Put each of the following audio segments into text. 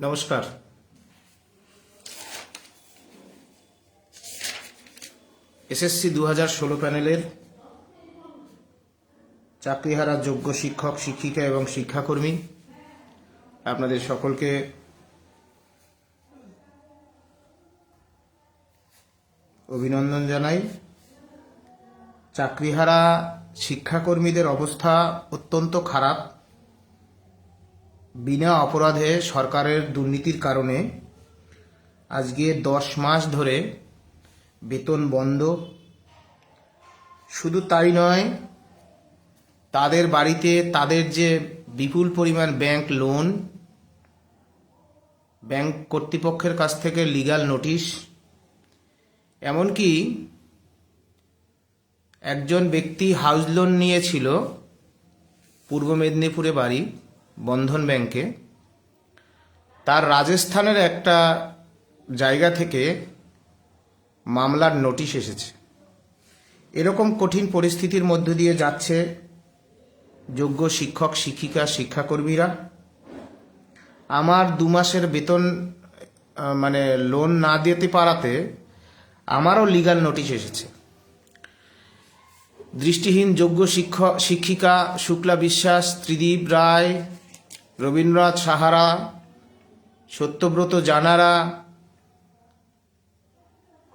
নমস্কার। এসএসসি দু হাজার ষোলো প্যানেলের চাকরিহারা যোগ্য শিক্ষক, শিক্ষিকা এবং শিক্ষাকর্মী আপনাদের সকলকে অভিনন্দন জানাই। চাকরিহারা শিক্ষাকর্মীদের অবস্থা অত্যন্ত খারাপ। বিনা অপরাধে সরকারের দুর্নীতির কারণে আজকে দশ মাস ধরে বেতন বন্ধ। শুধু তাই নয়, তাদের বাড়িতে তাদের যে বিপুল পরিমাণ ব্যাংক লোন, ব্যাংক কর্তৃপক্ষের কাছ থেকে লিগ্যাল নোটিশ, এমনকি একজন ব্যক্তি হাউস লোন নিয়েছিল, পূর্ব মেদিনীপুরে বাড়ি। বন্ধন ব্যাংকে, তার রাজস্থানের একটা জায়গা থেকে মামলার নোটিশ এসেছে। এরকম কঠিন পরিস্থিতির মধ্য দিয়ে যাচ্ছে যোগ্য শিক্ষক, শিক্ষিকা, শিক্ষাকর্মীরা। আমার দু মাসের বেতন মানে লোন না দিতে পারাতে আমারও লিগাল নোটিশ এসেছে। দৃষ্টিহীন যোগ্য শিক্ষক, শিক্ষিকা শুক্লা বিশ্বাস, ত্রিদীপ রায় রবীন্দ্রনাথ সাহারা, সত্যব্রত জানারা,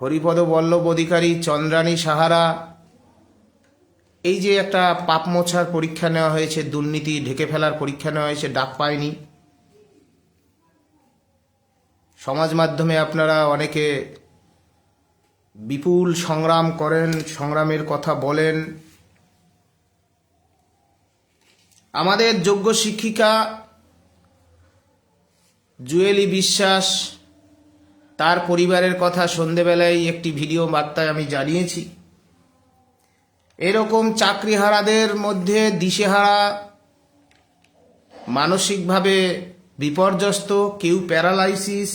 হরিপদ বল্লভ অধিকারী চন্দ্রাণী সাহারা। এই যে একটা পাপ মোছার পরীক্ষা নেওয়া হয়েছে, দুর্নীতি ঢেকে ফেলার পরীক্ষা নেওয়া হয়েছে, ডাক পায়নি। সমাজ মাধ্যমে আপনারা অনেকে বিপুল সংগ্রাম করেন, সংগ্রামের কথা বলেন। আমাদের যোগ্য শিক্ষিকা জুয়েলি বিশ্বাস, তার পরিবারের কথা সন্ধেবেলায় একটি ভিডিও বার্তায় আমি জানিয়েছি। এরকম চাকরিহারাদের মধ্যে দিশেহারা, মানসিকভাবে বিপর্যস্ত, কেউ প্যারালাইসিস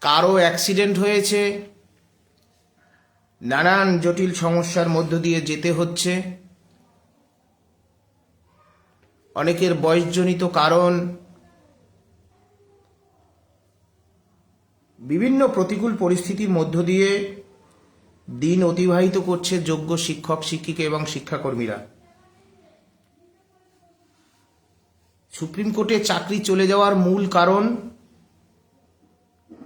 কারও অ্যাক্সিডেন্ট হয়েছে, নানান জটিল সমস্যার মধ্য দিয়ে যেতে হচ্ছে। অনেকের বয়সজনিত কারণ বিভিন্ন প্রতিকূল পরিস্থিতির মধ্য দিয়ে দিন অতিবাহিত করছে যোগ্য শিক্ষক, শিক্ষিকা এবং শিক্ষাকর্মীরা। সুপ্রিম কোর্টে চাকরি চলে যাওয়ার মূল কারণ,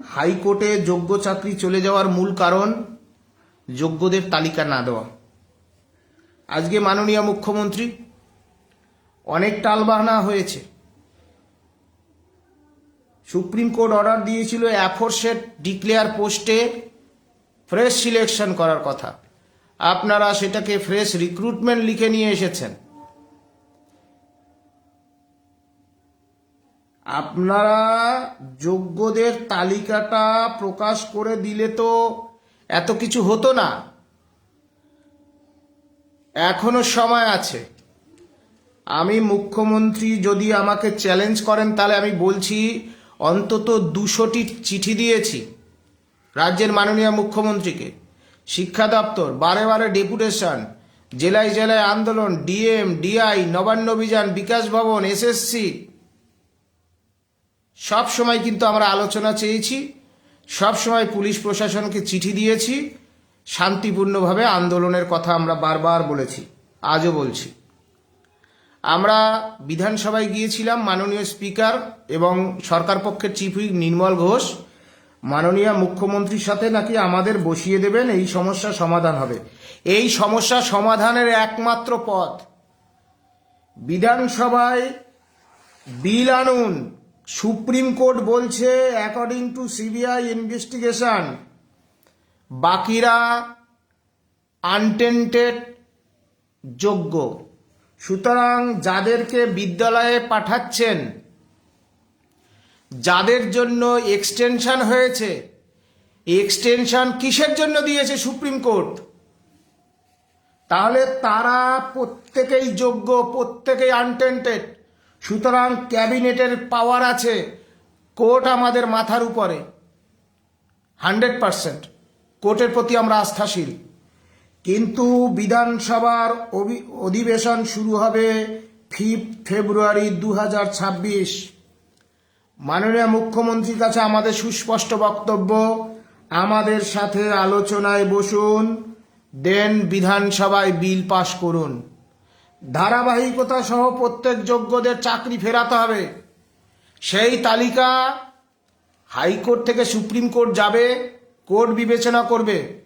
হাইকোর্টে যোগ্য চাকরি চলে যাওয়ার মূল কারণ যোগ্যদের তালিকা না দেওয়া। আজকে মাননীয় মুখ্যমন্ত্রী অনেক টালবাহানা হয়েছে। সুপ্রিম কোর্ট অর্ডার দিয়েছিল অ্যাফোরসেট ডিক্লেয়ার পোস্টে ফ্রেশ সিলেকশন করার কথা। আপনারা সেটাকে ফ্রেশ রিক্রুটমেন্ট লিখে নিয়ে এসেছেন। আপনারা যোগ্যদের তালিকাটা প্রকাশ করে দিলে তো এত কিছু হতো না। এখনও সময় আছে। আমি মুখ্যমন্ত্রী যদি আমাকে চ্যালেঞ্জ করেন, তাহলে আমি বলছি অন্তত দুশোটি চিঠি দিয়েছি রাজ্যের মাননীয় মুখ্যমন্ত্রীকে। শিক্ষা দপ্তর, বারে বারে ডেপুটেশন, জেলায় জেলায় আন্দোলন, ডিএম, ডিআই, নবান্ন অভিযান, বিকাশ ভবন, এসএসসি। সব সময় কিন্তু আমরা আলোচনা চেয়েছি, সব সময় পুলিশ প্রশাসনকে চিঠি দিয়েছি, শান্তিপূর্ণভাবে আন্দোলনের কথা আমরা বারবার বলেছি, আজও বলছি। আমরা বিধানসভায় গিয়েছিলাম মাননীয় স্পিকার এবং সরকার পক্ষের চিফ হুইপ নির্মল ঘোষ। মাননীয় মুখ্যমন্ত্রীর সাথে নাকি আমাদের বসিয়ে দেবেন, এই সমস্যা সমাধান হবে। এই সমস্যা সমাধানের একমাত্র পথ। বিধানসভায় বিল আনুন। সুপ্রিম কোর্ট বলছে অ্যাকর্ডিং টু সিবিআই ইনভেস্টিগেশন বাকিরা আনটেন্টেড যোগ্য। সুতরাং যাদেরকে বিদ্যালয়ে পাঠাচ্ছেন, যাদের জন্য এক্সটেনশন হয়েছে, এক্সটেনশন কিসের জন্য দিয়েছে সুপ্রিম কোর্ট? তাহলে তারা প্রত্যেকেই যোগ্য, প্রত্যেকেই আনটেন্টেড সুতরাং ক্যাবিনেটের পাওয়ার আছে, কোর্ট আমাদের মাথার উপরে। Hundred percent. কোর্টের প্রতি আমরা আস্থাশীল। কিন্তু বিধানসভার অধিবেশন শুরু হবে ফিফ ফেব্রুয়ারি দু হাজার ছাব্বিশ। মাননীয় মুখ্যমন্ত্রীর কাছে আমাদের সুস্পষ্ট বক্তব্য, আমাদের সাথে আলোচনায় বসুন, দেন বিধানসভায় বিল পাশ করুন। ধারাবাহিকতা সহ প্রত্যেক যোগ্যদের চাকরি ফেরাতে হবে। সেই তালিকা হাইকোর্ট থেকে সুপ্রিম কোর্ট যাবে, কোর্ট বিবেচনা করবে।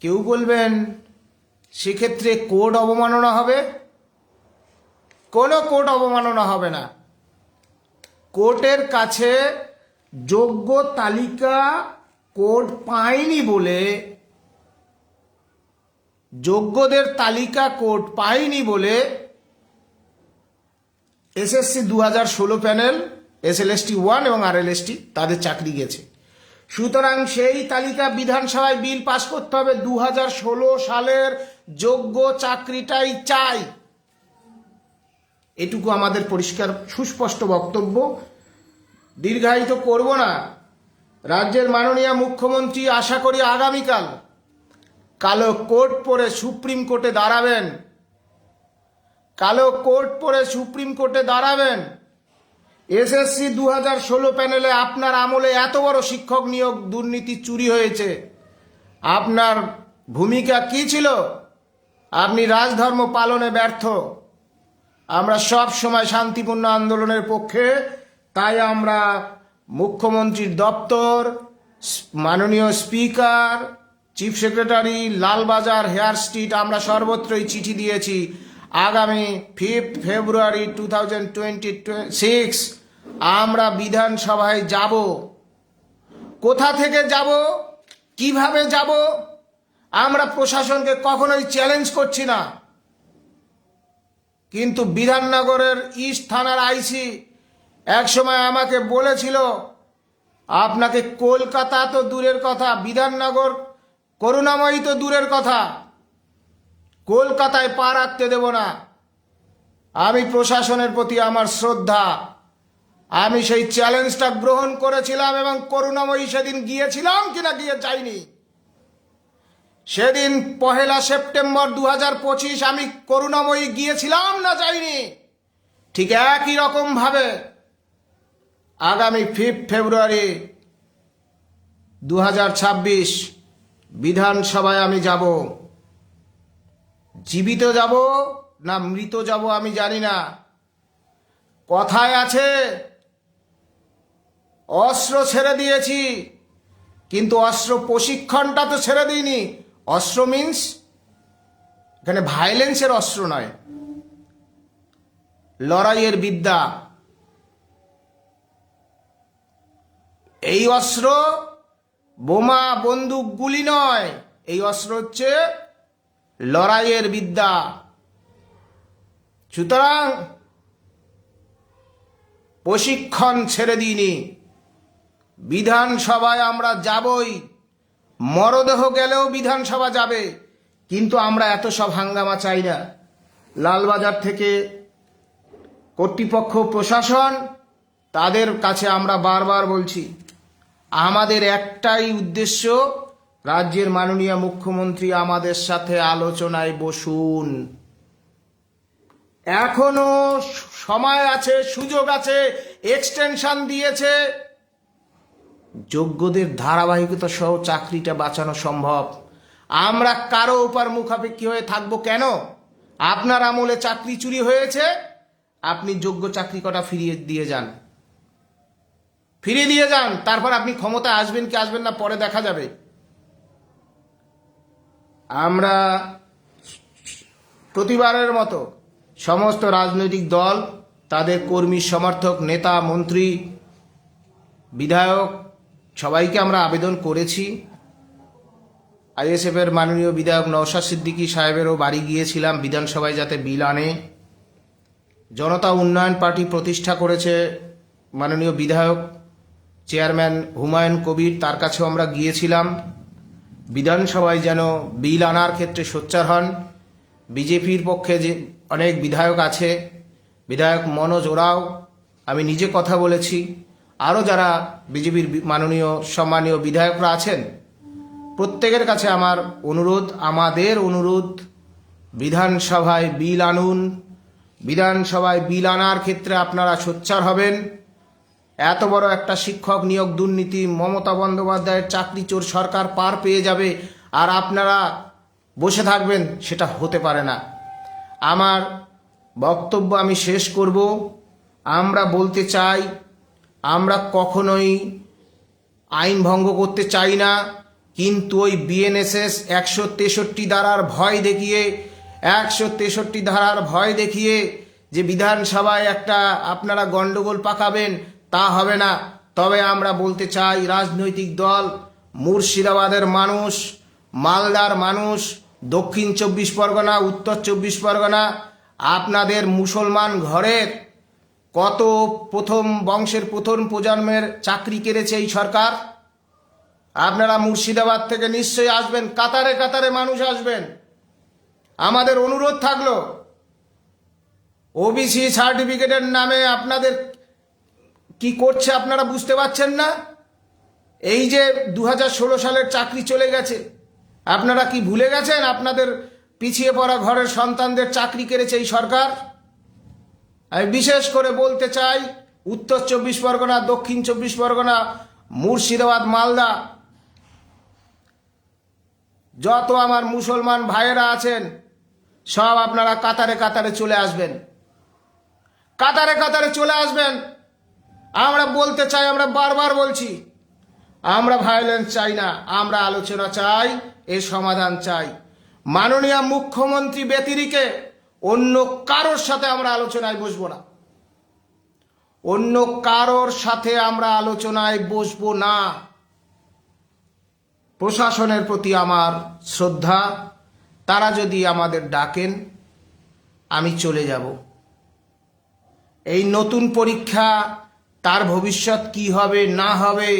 কেউ বলবেন, সেক্ষেত্রে কোর্ট অবমাননা হবে? কোনো কোর্ট অবমাননা হবে না। কোর্টের কাছে যোগ্য তালিকা কোর্ট পায়নি বলে, যোগ্যদের তালিকা কোর্ট পায়নি বলে এসএসসি দু হাজার ষোলো প্যানেল, এসএলএসটি ওয়ান এবং আর এল আরএলএসটি তাদের চাকরি গেছে। সুতরাং সেই তালিকা বিধানসভায় বিল পাস করতে হবে। দু হাজার ষোলো সালের যোগ্য চাকরিটাই চাই। এটুকু আমাদের পরিষ্কার, সুস্পষ্ট বক্তব্য। দীর্ঘায়িত করব না। রাজ্যের মাননীয় মুখ্যমন্ত্রী, আশা করি আগামীকাল কালো কোর্ট পরে সুপ্রিম কোর্টে দাঁড়াবেন। কালো কোর্ট পরে সুপ্রিম কোর্টে দাঁড়াবেন। এসএসসি দু হাজার ষোলো প্যানেলে আপনার আমলে এত বড় শিক্ষক নিয়োগ দুর্নীতি চুরি হয়েছে। আপনার ভূমিকা কি ছিল? আপনি রাজধর্ম পালনে ব্যর্থ। আমরা সব সময় শান্তিপূর্ণ আন্দোলনের পক্ষে, তাই আমরা মুখ্যমন্ত্রীর দপ্তর, মাননীয় speaker, chief secretary, Lalbazar, Hare Street, আমরা সর্বত্রই চিঠি দিয়েছি। আগামী fifth February two thousand twenty six আমরা বিধানসভায় যাব। কোথা থেকে যাব? কীভাবে যাব? আমরা প্রশাসনকে কখনোই চ্যালেঞ্জ করছি না। কিন্তু বিধাননগরের ইস্ট থানার আইসি একসময় আমাকে বলেছিল, আপনাকে কলকাতা তো দূরের কথা, বিধাননগর করুণাময়ী তো দূরের কথা। কলকাতায় পা রাখতে দেব না। আমি প্রশাসনের প্রতি আমার শ্রদ্ধা। আমি সেই চ্যালেঞ্জটা গ্রহণ করেছিলাম এবং করুণাময়ী সেদিন গিয়েছিলাম কিনা গিয়ে যাইনি। সেদিন পহেলা সেপ্টেম্বর দু পঁচিশ আমি করুণাময়ী গিয়েছিলাম না যাইনি। ঠিক একই রকম ভাবে আগামী ফিফ ফেব্রুয়ারি দু বিধানসভায় আমি যাব। জীবিত যাব না মৃত যাব আমি জানি না। কথায় আছে, অস্ত্র ছেড়ে দিয়েছি, কিন্তু অস্ত্র প্রশিক্ষণটা তো ছেড়ে দিইনি। অস্ত্র মিন্স এখানে ভায়োলেন্সের অস্ত্র নয়। লড়াইয়ের বিদ্যা। এই অস্ত্র বোমা বন্দুক গুলি নয়, এই অস্ত্র হচ্ছে লড়াইয়ের বিদ্যা। সুতরাং প্রশিক্ষণ ছেড়ে দিইনি। বিধানসভায় আমরা যাবই। মরদেহ গেলেও বিধানসভা যাবে। কিন্তু আমরা এত সব হাঙ্গামা চাই না। লালবাজার থেকে কর্তৃপক্ষ, প্রশাসন, তাদের কাছে আমরা বারবার বলছি, আমাদের একটাই উদ্দেশ্য রাজ্যের মাননীয় মুখ্যমন্ত্রী আমাদের সাথে আলোচনায় বসুন। এখনও সময় আছে, সুযোগ আছে এক্সটেনশন দিয়েছে। যোগ্যদের ধারাবাহিকতা সহ চাকরিটা বাঁচানো সম্ভব। আমরা কারও উপর মুখাপেক্ষী হয়ে থাকব কেন? আপনার আমলে চাকরি চুরি হয়েছে? আপনি যোগ্য চাকরি কটা ফিরিয়ে দিয়ে যান। ফিরিয়ে দিয়ে যান, তারপর আপনি ক্ষমতা আসবেন কি আসবেন না, পরে দেখা যাবে। আমরা প্রতিবারের মতো সমস্ত রাজনৈতিক দল, তাদের কর্মী, সমর্থক, নেতা, মন্ত্রী, বিধায়ক, সবাইকে আমরা আবেদন করেছি। আইএসএফের মাননীয় বিধায়ক নওশাদ সিদ্দিকী সাহেবেরও বাড়ি গিয়েছিলাম, বিধানসভায় যাতে বিল আনে। জনতা উন্নয়ন পার্টি প্রতিষ্ঠা করেছে মাননীয় বিধায়ক, চেয়ারম্যান হুমায়ুন কবির, তার কাছেও আমরা গিয়েছিলাম। বিধানসভায় যেন বিল আনার ক্ষেত্রে সোচ্চার হন। বিজেপির পক্ষে যে অনেক বিধায়ক আছে, বিধায়ক মনোজ ওরাও, আমি নিজে কথা বলেছি। আরও যারা বিজেপির মাননীয়, সম্মানীয় বিধায়করা আছেন, প্রত্যেকের কাছে আমার অনুরোধ, আমাদের অনুরোধ, বিধানসভায় বিল আনুন। বিধানসভায় বিল আনার ক্ষেত্রে আপনারা সোচ্চার হবেন। এত বড় একটা শিক্ষক নিয়োগ দুর্নীতি মমতা বন্দ্যোপাধ্যায়ের চাকরি চোর সরকার পার পেয়ে যাবে আর আপনারা বসে থাকবেন সেটা হতে পারে না। আমার বক্তব্য আমি শেষ করব। আমরা বলতে চাই, আমরা কখনোই আইন ভঙ্গ করতে চাই না, কিন্তু ওই বিএনএসএস একশো তেষট্টি ধারার ভয় দেখিয়ে, একশো তেষট্টি ধারার ভয় দেখিয়ে যে বিধানসভায় একটা আপনারা গন্ডগোল পাকাবেন তা হবে না। তবে আমরা বলতে চাই, রাজনৈতিক দল, মুর্শিদাবাদের মানুষ, মালদার মানুষ, দক্ষিণ চব্বিশ পরগনা, উত্তর চব্বিশ পরগনা, আপনাদের মুসলমান ঘরের কত প্রথম বংশের প্রথম প্রজন্মের চাকরি কেড়েছে এই সরকার? আপনারা মুর্শিদাবাদ থেকে নিশ্চয়ই আসবেন, কাতারে কাতারে মানুষ আসবেন। আমাদের অনুরোধ থাকল, ওবিসি সার্টিফিকেটের নামে আপনাদের কি করছে আপনারা বুঝতে পারছেন না? এই যে দু হাজার ষোলো সালের চাকরি চলে গেছে, আপনারা কি ভুলে গেছেন আপনাদের পিছিয়ে পড়া ঘরের সন্তানদের চাকরি কেড়েছে এই সরকার? আমি বিশেষ করে বলতে চাই, উত্তর চব্বিশ পরগনা, দক্ষিণ চব্বিশ পরগনা, মুর্শিদাবাদ, মালদা। যত আমার মুসলমান ভাইয়েরা আছেন, সব আপনারা কাতারে কাতারে চলে আসবেন। কাতারে কাতারে চলে আসবেন। আমরা বলতে চাই, আমরা বারবার বলছি, আমরা ভায়োলেন্স চাই না, আমরা আলোচনা চাই এর সমাধান চাই। মাননীয় মুখ্যমন্ত্রী ব্যতিরিকে অন্য কারোর সাথে আমরা আলোচনায় বসবো না। অন্য কারোর সাথে আমরা আলোচনায় বসবো না। প্রশাসনের প্রতি আমার শ্রদ্ধা, তারা যদি আমাদের ডাকেন, আমি চলে যাব। এই নতুন পরীক্ষা তার ভবিষ্যৎ কি হবে, না হবে,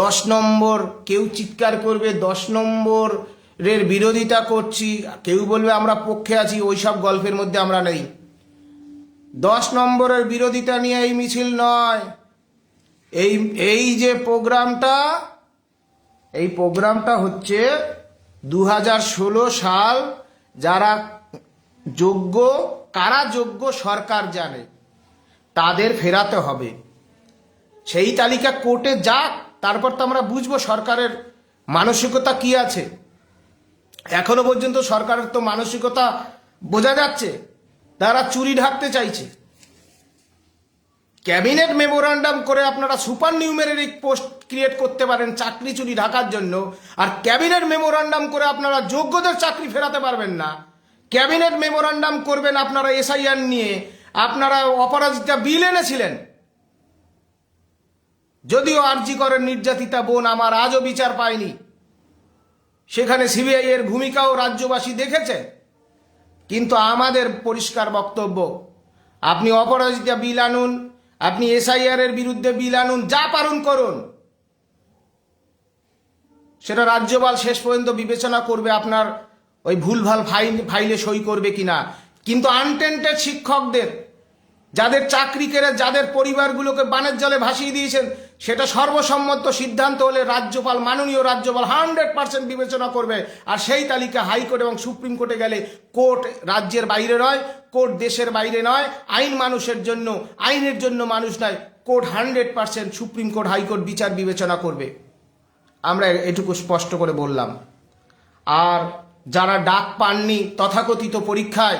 দশ নম্বর, কেউ চিৎকার করবে, দশ নম্বরের বিরোধিতা করছি, কেউ বলবে আমরা পক্ষে আছি ওইসব গল্পের মধ্যে আমরা নেই। দশ নম্বরের বিরোধিতা নিয়ে এই মিছিল নয়। এই এই যে প্রোগ্রামটা, এই প্রোগ্রামটা হচ্ছে দু হাজার ষোলো সাল যারা যোগ্য, কারা যোগ্য সরকার জানে, তাদের ফেরাতে হবে। সেই তালিকা কোর্টে যাক, তারপর তো আমরা বুঝব সরকারের মানসিকতা কি আছে। এখনও পর্যন্ত সরকারের তো মানসিকতা বোঝা যাচ্ছে, তারা চুরি ঢাকতে চাইছে। ক্যাবিনেট মেমোরান্ডাম করে আপনারা সুপার নিউমেরিক পোস্ট ক্রিয়েট করতে পারেন চাকরি চুরি ঢাকার জন্য, আর ক্যাবিনেট মেমোরান্ডাম করে আপনারা যোগ্যদের চাকরি ফেরাতে পারবেন না। ক্যাবিনেট মেমোরান্ডাম করবেন আপনারা এসআইআর নিয়ে, আপনারা অপরাজিতা বিল এনেছিলেন। যদিও আরজি করেন নির্যাতিতা বোন আমার আজও বিচার পায়নি। সেখানে সিবিআই এর ভূমিকাও রাজ্যবাসী দেখেছে। কিন্তু আমাদের পরিষ্কার বক্তব্য, আপনি অপরাজিতা বিল আনুন, আপনি এসআইআর এর বিরুদ্ধে বিল আনুন, যা পালন করুন। সেটা রাজ্যপাল শেষ পর্যন্ত বিবেচনা করবে আপনার ওই ভুলভাল ফাইল ফাইলে সই করবে কিনা। কিন্তু আনটেন্টেড শিক্ষকদের যাদের চাকরি কেড়ে যাদের পরিবারগুলোকে বানের জলে ভাসিয়ে দিয়েছেন, সেটা সর্বসম্মত সিদ্ধান্ত হলে রাজ্যপাল, মাননীয় রাজ্যপাল হান্ড্রেড পার্সেন্ট বিবেচনা করবে। আর সেই তালিকা হাইকোর্ট এবং সুপ্রিম কোর্টে গেলে কোর্ট রাজ্যের বাইরে নয়, কোর্ট দেশের বাইরে নয়, আইন মানুষের জন্য, আইনের জন্য মানুষ নয়, court hundred percent supreme court, high court বিচার বিবেচনা করবে। আমরা এটুকু স্পষ্ট করে বললাম। আর যারা ডাক পাননি তথাকথিত পরীক্ষায়,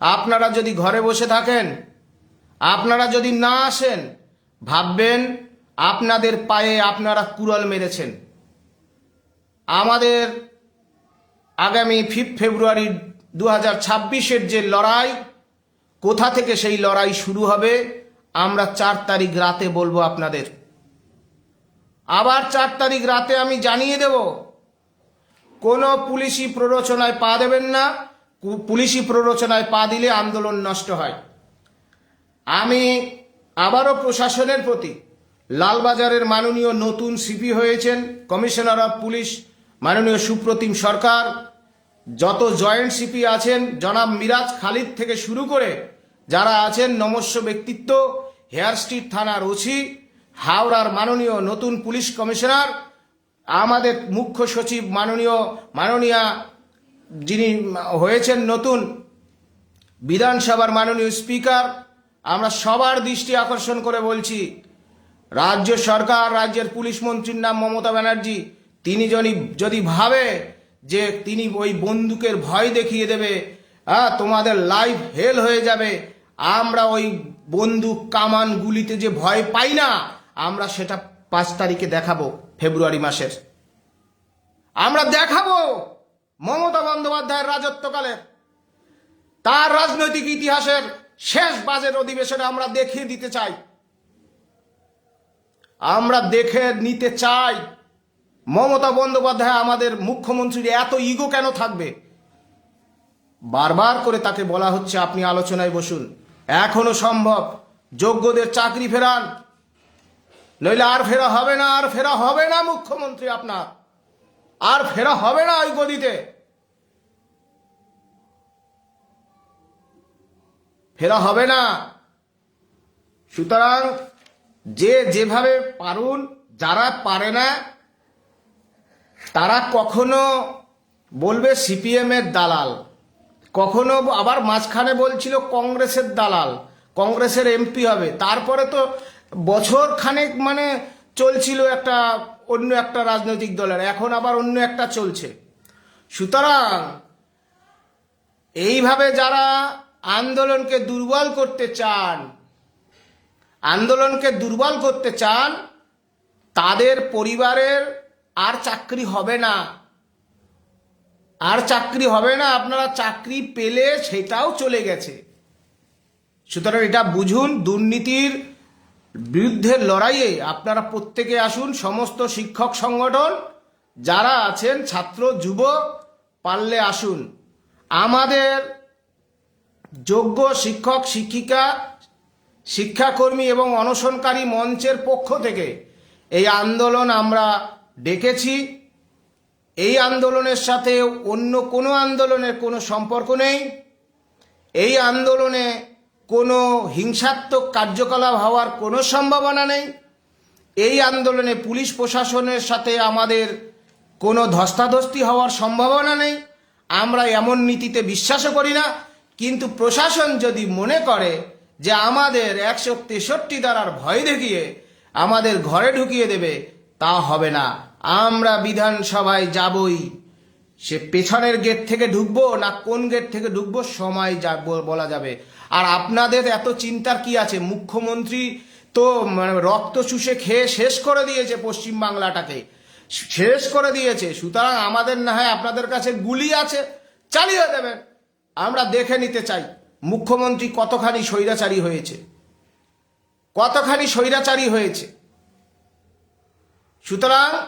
আপনারা যদি ঘরে বসে থাকেন আপনারা যদি না আসেন, ভাববেন আপনাদের পায়ে আপনারা কুড়াল মেরেছেন। আমাদের আগামী ফিফথ ফেব্রুয়ারি দু হাজার ছাব্বিশের যে লড়াই, কোথা থেকে সেই লড়াই শুরু হবে, আমরা চার তারিখ রাতে বলব আপনাদের। আবার চার তারিখ রাতে আমি জানিয়ে দেব, কোনো পুলিশি প্ররোচনায় পা দেবেন না পুলিশি প্ররোচনায় পা দিলে আন্দোলন নষ্ট হয়। আমি আবারও প্রশাসনের প্রতি লালবাজারের মাননীয় নতুন সিপি হয়েছেন, কমিশনার অফ পুলিশ, মাননীয় সুপ্রতিম সরকার। যত জয়েন্ট সিপি আছেন, জনাব মিরাজ খালিদ থেকে শুরু করে যারা আছেন, নমস্য ব্যক্তিত্ব, হেয়ার স্ট্রিট থানার ওসি, হাওড়ার মাননীয় নতুন পুলিশ কমিশনার, আমাদের মুখ্য সচিব মাননীয়, মাননীয়া যিনি হয়েছেন নতুন বিধানসভার মাননীয় স্পিকার আমরা সবার দৃষ্টি আকর্ষণ করে বলছি, রাজ্য সরকার, রাজ্যের পুলিশ মন্ত্রীর নাম মমতা ব্যানার্জি, তিনি যদি যদি ভাবে যে তিনি ওই বন্দুকের ভয় দেখিয়ে দেবে হ্যাঁ তোমাদের লাইফ হেল হয়ে যাবে, আমরা ওই বন্দুক কামান গুলিতে যে ভয় পাই না, আমরা সেটা পাঁচ তারিখে দেখাবো, ফেব্রুয়ারি মাসের। আমরা দেখাবো মমতা বন্দ্যোপাধ্যায়ের রাজত্বকালের, তার রাজনৈতিক ইতিহাসের শেষ বাজেট অধিবেশনে আমরা দেখিয়ে দিতে চাই। আমরা দেখে নিতে চাই। মমতা বন্দ্যোপাধ্যায় আমাদের মুখ্যমন্ত্রীর এত ইগো কেন থাকবে? বারবার করে তাকে বলা হচ্ছে, আপনি আলোচনায় বসুন। এখনও সম্ভব। যোগ্যদের চাকরি ফেরান। নইলে আর ফেরা হবে না, আর ফেরা হবে না মুখ্যমন্ত্রী আপনার। আর ফেরা হবে না ওই গদিতে। ফেরা হবে না। সুতরাং যে যেভাবে পারুন, যারা পারে না, তারা কখনো বলবে সিপিএম এর দালাল। কখনো আবার মাঝখানে বলছিল কংগ্রেসের দালাল। কংগ্রেসের এমপি হবে। তারপরে তো বছর খানেক মানে চলছিল একটা অন্য একটা রাজনৈতিক দলের। এখন আবার অন্য একটা চলছে। সুতরাং এইভাবে যারা আন্দোলনকে দুর্বল করতে চান, আন্দোলনকে দুর্বল করতে চান, তাদের পরিবারের আর চাকরি হবে না। আর চাকরি হবে না, আপনারা চাকরি পেলে সেটাও চলে গেছে। সুতরাং এটা বুঝুন, দুর্নীতির বিরুদ্ধে লড়াইয়ে আপনারা প্রত্যেকে আসুন, সমস্ত শিক্ষক সংগঠন, যারা আছেন, ছাত্র, যুব, পারলে আসুন। আমাদের যোগ্য শিক্ষক, শিক্ষিকা, শিক্ষাকর্মী এবং অনশনকারী মঞ্চের পক্ষ থেকে এই আন্দোলন আমরা ডেকেছি। এই আন্দোলনের সাথে অন্য কোনো আন্দোলনের কোনো সম্পর্ক নেই। এই আন্দোলনে কোনো হিংসাত্মক কার্যকলাপ হওয়ার কোনো সম্ভাবনা নেই। এই আন্দোলনে পুলিশ প্রশাসনের সাথে আমাদের কোনো ধস্তাধস্তি হওয়ার সম্ভাবনা নেই। আমরা এমন নীতিতে বিশ্বাসও করি না। কিন্তু প্রশাসন যদি মনে করে যে আমাদের একশো তেষট্টি দ্বারার ভয় দেখিয়ে আমাদের ঘরে ঢুকিয়ে দেবে, তা হবে না। আমরা বিধানসভায় যাবই। সে পেছনের গেট থেকে ঢুকবো না কোন গেট থেকে ঢুকবো সময় যা বলা যাবে। আর আপনাদের এত চিন্তার কি আছে? মুখ্যমন্ত্রী তো মানে রক্ত চুষে খেয়ে শেষ করে দিয়েছে পশ্চিম বাংলাটাকে। শেষ করে দিয়েছে। সুতরাং আমাদের না হয় আপনাদের কাছে গুলি আছে, চালিয়ে দেবেন। আমরা দেখে নিতে চাই, মুখ্যমন্ত্রী কতখানি স্বৈরাচারী হয়েছে। কতখানি স্বৈরাচারী হয়েছে। সুতরাং,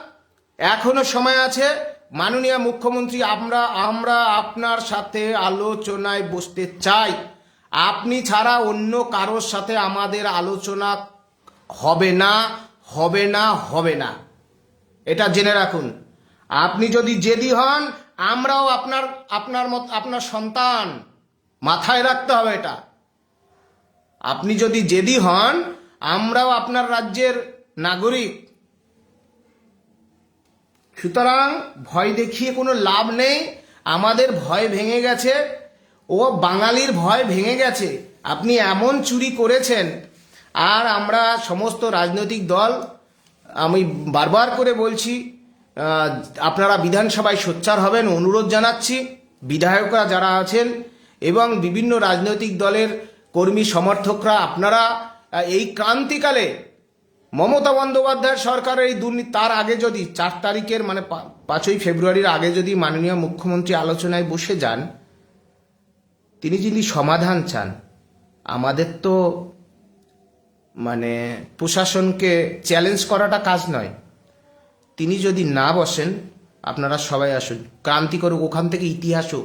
এখনও সময় আছে, মাননীয় মুখ্যমন্ত্রী, আমরা আমরা আপনার সাথে আলোচনায় বসতে চাই। আপনি ছাড়া অন্য কারোর সাথে আমাদের আলোচনা হবে না হবে না হবে না। এটা জেনে রাখুন। আপনি যদি জেদি হন আমরাও আপনার আপনার মত, আপনার সন্তান। মাথায় রাখতে হবে এটা। আপনি যদি জেদি হন, আমরাও আপনার রাজ্যের নাগরিক। সুতরাং ভয় দেখিয়ে কোনো লাভ নেই। আমাদের ভয় ভেঙে গেছে। ও বাঙালির ভয় ভেঙে গেছে। আপনি এমন চুরি করেছেন। আর আমরা সমস্ত রাজনৈতিক দল, আমি বারবার করে বলছি আপনারা বিধানসভায় সোচ্চার হবেন, অনুরোধ জানাচ্ছি, বিধায়করা যারা আছেন এবং বিভিন্ন রাজনৈতিক দলের কর্মী সমর্থকরা, আপনারা এই ক্রান্তিকালে মমতা বন্দ্যোপাধ্যায়ের সরকারের এই দুর্নীতি, তার আগে যদি, চার তারিখের মানে পাঁচই ফেব্রুয়ারির আগে যদি মাননীয় মুখ্যমন্ত্রী আলোচনায় বসে যান, তিনি যদি সমাধান চান, আমাদের তো মানে প্রশাসনকে চ্যালেঞ্জ করাটা কাজ নয়। তিনি যদি না বসেন, আপনারা সবাই আসুন। ক্রান্তি করুক ওখান থেকে ইতিহাসও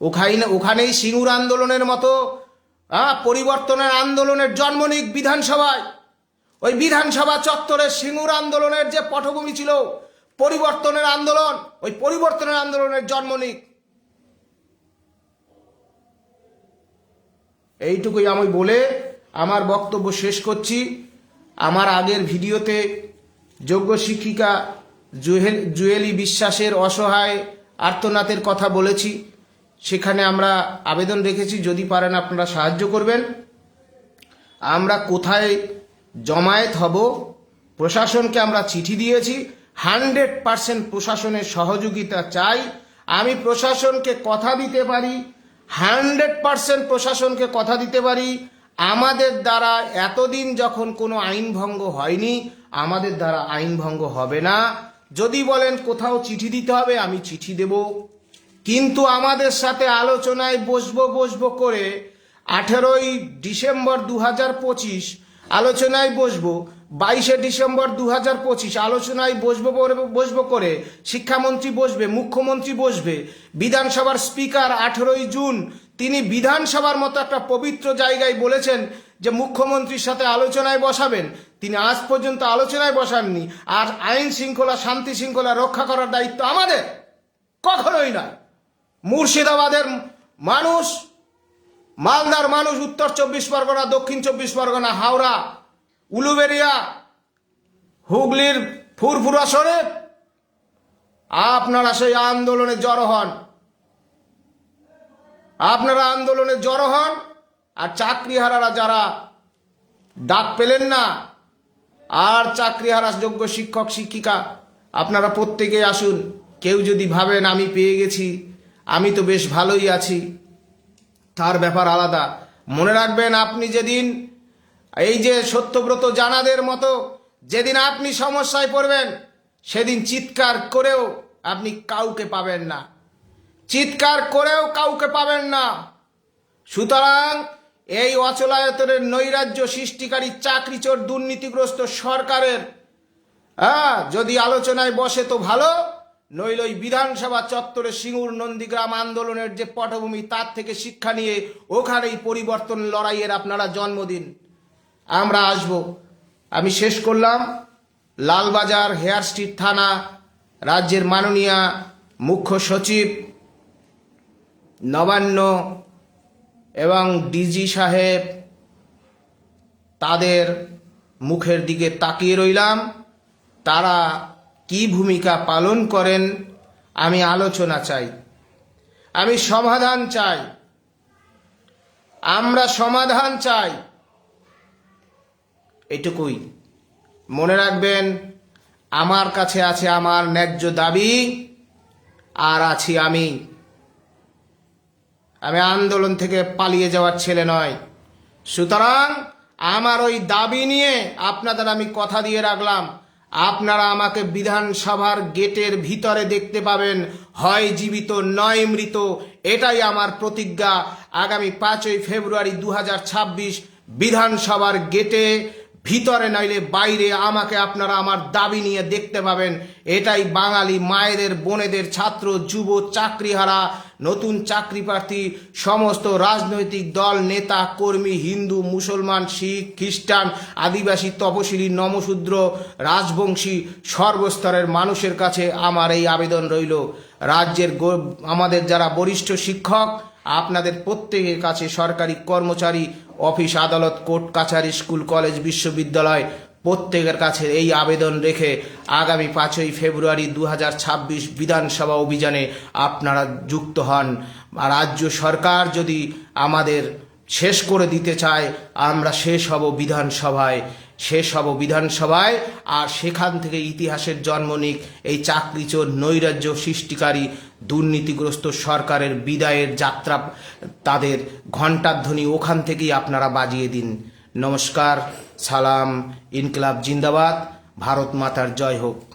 ওখানে ওখানেই সিঙ্গুর আন্দোলনের মতো পরিবর্তনের আন্দোলনের জন্ম নিক বিধানসভায়। ওই বিধানসভা চত্বরে সিঙ্গুর আন্দোলনের যে পটভূমি ছিল, পরিবর্তনের আন্দোলন, ওই পরিবর্তনের আন্দোলনের জন্ম নিক। এইটুকুই আমি বলে আমার বক্তব্য শেষ করছি। আমার আগের ভিডিওতে যোগ্য শিক্ষিকা জুহেল, জুয়েলি বিশ্বাসের অসহায় আর্তনাথের কথা বলেছি। সেখানে আমরা আবেদন রেখেছি, যদি পারেন আপনারা সাহায্য করবেন। আমরা কোথায় জমায়েত হব, প্রশাসনকে আমরা চিঠি দিয়েছি। হান্ড্রেড পার্সেন্ট প্রশাসনের সহযোগিতা চাই। আমি প্রশাসনকে কথা দিতে পারি, হান্ড্রেড পার্সেন্ট প্রশাসনকে কথা দিতে পারি। আমাদের দ্বারা এতদিন যখন কোনো আইন ভঙ্গ হয়নি আমাদের দ্বারা আইন ভঙ্গ হবে না। যদি বলেন কোথাও চিঠি দিতে হবে, আমি চিঠি দেব। কিন্তু আমাদের সাথে আলোচনায় বসবো বসবো করে আঠেরোই ডিসেম্বর দু হাজার পঁচিশ আলোচনায় বসবো, বাইশে ডিসেম্বর দু হাজার পঁচিশ আলোচনায় বসবো বসবো করে শিক্ষামন্ত্রী বসবে, মুখ্যমন্ত্রী বসবে, বিধানসভার স্পিকার আঠেরোই জুন, তিনি বিধানসভার মতো একটা পবিত্র জায়গায় বলেছেন যে মুখ্যমন্ত্রীর সাথে আলোচনায় বসাবেন। তিনি আজ পর্যন্ত আলোচনায় বসাননি। আর আইন শৃঙ্খলা, শান্তি শৃঙ্খলা রক্ষা করার দায়িত্ব আমাদের। কখনোই নয়। মুর্শিদাবাদের মানুষ, মালদার মানুষ, উত্তর চব্বিশ পরগনা, দক্ষিণ চব্বিশ পরগনা, হাওড়া উলুবেরিয়া হুগলির ফুরফুরা শরীফ, আপনারা সেই আন্দোলনে জড়ো হন। আপনারা আন্দোলনে জড়ো হন, আর চাকরিহারারা যারা ডাক পেলেন না আর চাকরিহারা যোগ্য শিক্ষক, শিক্ষিকা, আপনারা প্রত্যেকে আসুন। কেউ যদি ভাবেন আমি পেয়ে গেছি, আমি তো বেশ ভালোই আছি। তার ব্যাপার আলাদা। মনে রাখবেন, আপনি যেদিন, এই যে সত্যব্রত জানাদের মতো, যেদিন আপনি সমস্যায় পড়বেন, সেদিন চিৎকার করেও আপনি কাউকে পাবেন না। চিৎকার করেও কাউকে পাবেন না। সুতরাং এই অচলায়তনের নৈরাজ্য সৃষ্টিকারী চাকরিচোর দুর্নীতিগ্রস্ত সরকারের। হ্যাঁ যদি আলোচনায় বসে তো ভালো, নইল ওই বিধানসভা চত্বরে সিঙ্গুর নন্দীগ্রাম আন্দোলনের যে পটভূমি, তার থেকে শিক্ষা নিয়ে ওখানেই পরিবর্তন লড়াইয়ের আপনারা জন্মদিন। আমরা আসব। আমি শেষ করলাম। লালবাজার হেয়ার স্ট্রিট থানা, রাজ্যের মাননীয়া মুখ্য সচিব নবান্ন এবং ডিজি সাহেব তাদের মুখের দিকে তাকিয়ে রইলাম। তারা কি ভূমিকা পালন করেন আমি আলোচনা চাই। আমি সমাধান চাই। আমরা সমাধান চাই। এটুকুই। মনে রাখবেন, আমার কাছে আছে আমার ন্যায্য দাবি, আর আছি আমি। আমি আন্দোলন থেকে পালিয়ে যাওয়ার ছেলে নয়। সুতরাং আমার ওই দাবি নিয়ে আপনাদের আমি কথা দিয়ে রাখলাম। আপনারা আমাকে বিধানসভার গেটের ভিতরে দেখতে পাবেন। হয় জীবিত, নয় মৃত, এটাই আমার প্রতিজ্ঞা। আগামী পাঁচই ফেব্রুয়ারি দু হাজার ছাব্বিশ বিধানসভার গেটে ভিতরে নইলে বাইরে আমাকে আপনারা আমার দাবি নিয়ে দেখতে পাবেন। এটাই বাঙালি মায়েদের, বোনেদের, ছাত্র, যুব, চাকরিহারা, নতুন চাকরি প্রার্থী, সমস্ত রাজনৈতিক দল, নেতা, কর্মী, হিন্দু, মুসলমান, শিখ, খ্রিস্টান, আদিবাসী, তপশিলি, নমশূদ্র, রাজবংশী, সর্বস্তরের মানুষের কাছে আমার এই আবেদন রইল। রাজ্যের আমাদের যারা বরিষ্ঠ শিক্ষক, আপনাদের প্রত্যেকের কাছে সরকারি কর্মচারী অফিস আদালত, কোর্ট কাছারি, স্কুল, কলেজ, বিশ্ববিদ্যালয় প্রত্যেকের কাছে এই আবেদন রেখে আগামী পাঁচই ফেব্রুয়ারি দু হাজার ছাব্বিশ বিধানসভা অভিযানে আপনারা যুক্ত হন। রাজ্য সরকার যদি আমাদের শেষ করে দিতে চায়, আমরা শেষ হব বিধানসভায়। শেষ হব বিধানসভায়। আর সেখান থেকে ইতিহাসের জন্ম নিক এই চাকরিচোর নৈরাজ্য সৃষ্টিকারী দুর্নীতিগ্রস্ত সরকারের বিদায়ের যাত্রা তাদের ঘণ্টাধ্বনি ওখান থেকেই আপনারা বাজিয়ে দিন। নমস্কার, সালাম, ইনকলাব জিন্দাবাদ, ভারত মাতার জয় হোক।